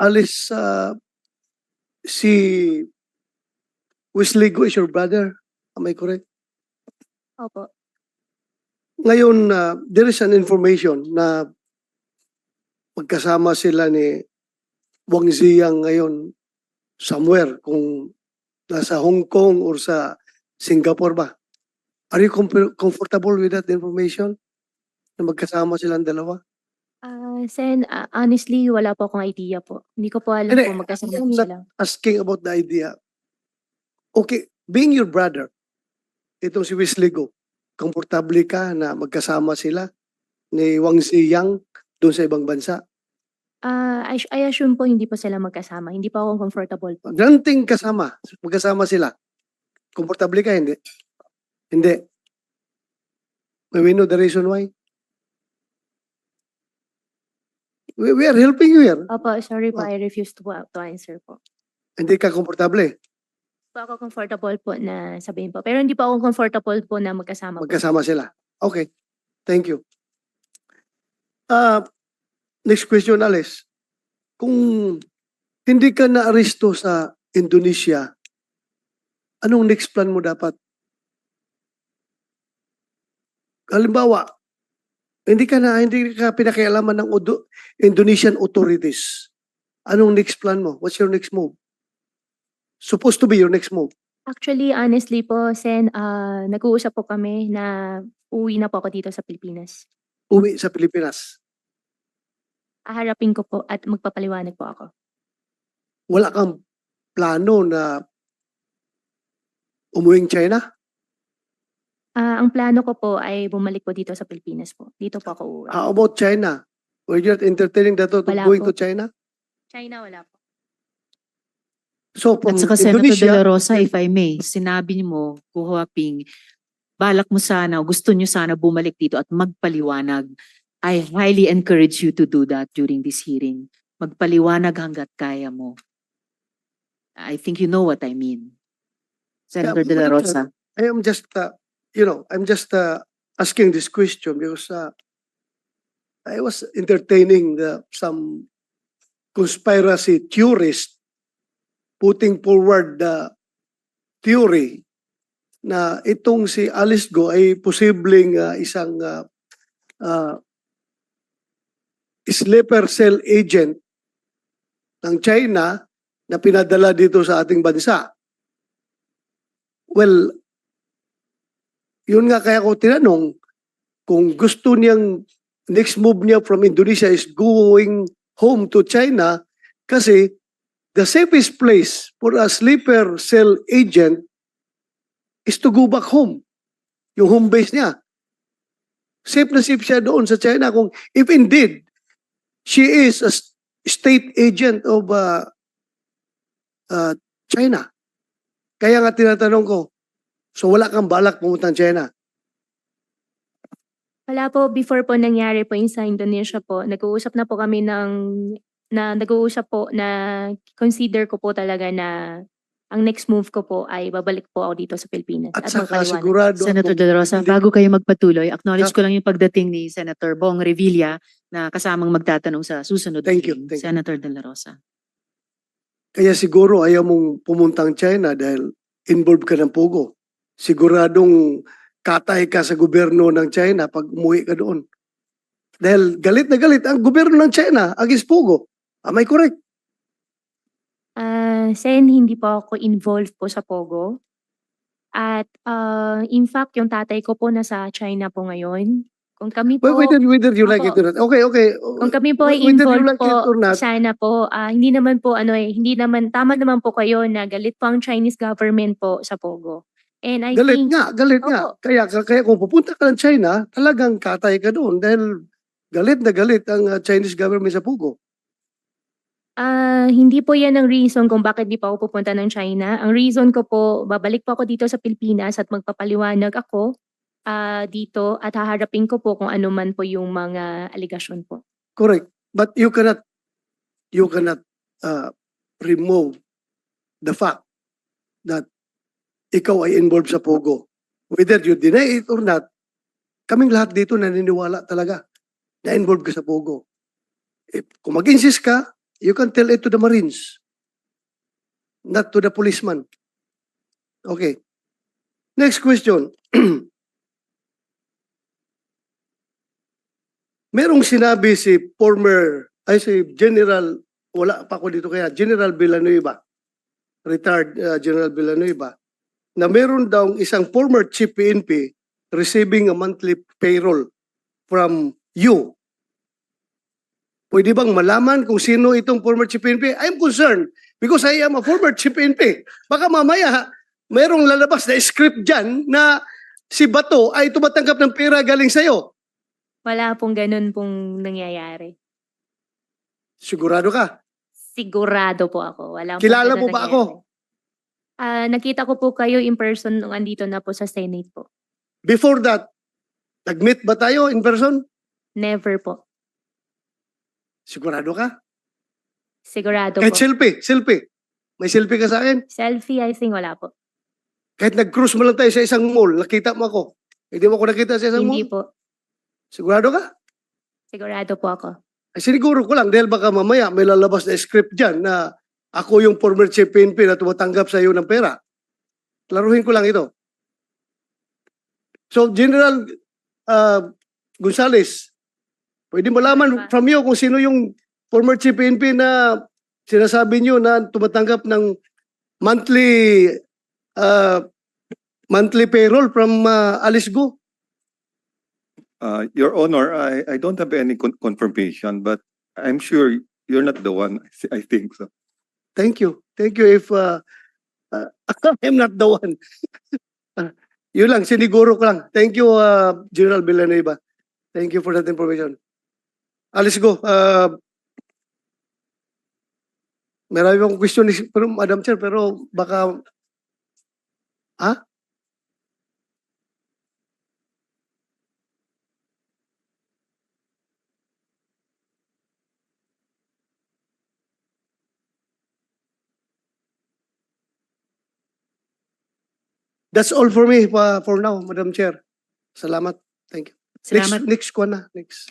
Alice, uh, si Wisligo is your brother. Am I correct? Opo. Ngayon, uh, there is an information na magkasama sila ni Wang Ziyang ngayon somewhere, kung nasa Hong Kong or sa Singapore ba. Are you comfor- comfortable with that information? Na magkasama silang dalawa? Ah, Sen, ah, honestly, wala po akong idea po. Hindi ko po alam Hindi, kung magkasama I'm po not- sila. Asking about the idea. Okay, being your brother, itong si Wisligo, komportable ka na magkasama sila ni Wang Ziyang doon sa ibang bansa? Ah, I, I assume po hindi po sila magkasama. Hindi pa ako comfortable po. Granting kasama, magkasama sila. Komportable ka, hindi? Hindi. May we know the reason why? We, we are helping you here. Opo, sorry po, Oh. I refuse to, to answer po. Hindi ka komportable. Hindi po ako comfortable po na sabihin po. Pero hindi po ako comfortable po na magkasama po. Magkasama sila. Okay. Thank you. Uh, next question, Alice. Kung hindi ka na-aristo sa Indonesia, anong next plan mo dapat? Halimbawa, hindi ka na hindi ka pinakialaman ng Udo- Indonesian authorities. Anong next plan mo? What's your next move? Supposed to be your next move. Actually, honestly po, Sen, ah, nag-uusap po kami na uwi na po ako dito sa Pilipinas. Uwi sa Pilipinas. Aharapin ko po at magpapaliwanag po ako. wala kang plano na umuwing China? Ah, ang plano ko po ay bumalik po dito sa Pilipinas po. Dito po ako uuwi. How about China? Were you entertaining the thought of Wala going po. to China? China, wala po. So from At saka Senator De Indonesia, La Rosa, if I may, sinabi niyo mo, Kuya Ping, balak mo sana, o gusto niyo sana bumalik dito at magpaliwanag. I highly encourage you to do that during this hearing. Magpaliwanag hanggat kaya mo. I think you know what I mean. Senator De La Rosa. I am just, uh, you know, I'm just uh, asking this question because uh, I was entertaining the, some conspiracy theorist putting forward the theory na itong si Alice Go ay posibleng uh, isang uh, uh, sleeper cell agent ng China na pinadala dito sa ating bansa. Well, yun nga kaya ko tinanong kung gusto niyang next move niya from Indonesia is going home to China kasi the safest place for a sleeper cell agent is to go back home. Yung home base niya. Safe na safe siya doon sa China kung if indeed she is a state agent of uh, uh, China. Kaya nga tinatanong ko, so wala kang balak pumunta ng China? Wala po, before po nangyari po yung sa Indonesia po, nag-uusap na po kami ng, na nag-uusap po na consider ko po talaga na ang next move ko po ay babalik po ako dito sa Pilipinas. At saka magpaliwanag. sigurado Senator De La Rosa, hindi- bago kayo magpatuloy, acknowledge Yeah. ko lang yung pagdating ni Senator Bong Revilla na kasamang magtatanong sa susunod. Thank you, thank. Senator De La Rosa. kaya siguro ayaw mong pumuntang China dahil involved ka ng Pogo. Siguradong katay ka sa gobyerno ng China pag umuwi ka doon. Dahil galit na galit ang gobyerno ng China against Pogo. Am I correct? Ah, Sen, hindi po ako involved po sa Pogo. At ah, in fact, yung tatay ko po nasa China po ngayon. Kung kami po, whether, whether you like it Opo. or not. Okay, okay. kung kami po ay involved like it po, sana po, ah, hindi naman po, ano eh, hindi naman, tama naman po kayo na galit po ang Chinese government po sa Pogo. And I Galit think, nga, galit nga. Opo. Kaya, kaya kung pupunta ka ng China, talagang katay ka doon dahil galit na galit ang uh, Chinese government sa Pogo. ah, hindi po yan ang reason kung bakit di pa ako pupunta ng China. Ang reason ko po, babalik po ako dito sa Pilipinas at magpapaliwanag ako ah, dito at haharapin ko po kung ano man po yung mga aligasyon po. Correct. But you cannot you cannot uh, remove the fact that ikaw ay involved sa Pogo. Whether you deny it or not, kaming lahat dito naniniwala talaga na involved ka sa Pogo. If, kung mag-insist ka, you can tell it to the Marines, not to the policeman. Okay. Next question. Merong sinabi si former, ay si General, wala pa ako dito kaya, General Villanueva, retired uh, General Villanueva, na meron daw isang former chief PNP receiving a monthly payroll from you. Pwede bang malaman kung sino itong former chief PNP? I'm concerned because I am a former chief PNP. Baka mamaya, merong lalabas na script dyan na si Bato ay tumatanggap ng pera galing sa'yo. Wala pong ganun pong nangyayari. Sigurado ka? Sigurado po ako. Wala Kilala mo ba ako? Ah, nakita ko po kayo in person nung andito na po sa Senate po. Before that, nag-meet ba tayo in person? Never po. Sigurado ka? Sigurado Kahit po. selfie, selfie. May selfie ka sa akin? Selfie, I think wala po. Kahit nag-cruise mo lang tayo sa isang mall, nakita mo ako. Hindi mo ako nakita sa isang Hindi mall? po. Sigurado ka? Sigurado po ako. Ay, siniguro ko lang dahil baka mamaya may lalabas na script dyan na ako yung former chief PNP na tumatanggap sa iyo ng pera. Klaruhin ko lang ito. So, General uh, Gonzales, pwede malaman from you kung sino yung former chief PNP na sinasabi niyo na tumatanggap ng monthly uh, monthly payroll from uh, Alice Go. Uh, Your Honor, I, I don't have any con- confirmation, but I'm sure you're not the one, I think so. Thank you. Thank you if uh, uh, I'm not the one. Yun lang, siniguro ko lang. Thank you, uh, General Villanueva. Thank you for that information. Alis go. Uh, marami akong question, ni- Madam Chair, pero baka... Ha? That's all for me uh, for now, Madam Chair. Salamat. Thank you. Next, Salamat. next ko na. Next.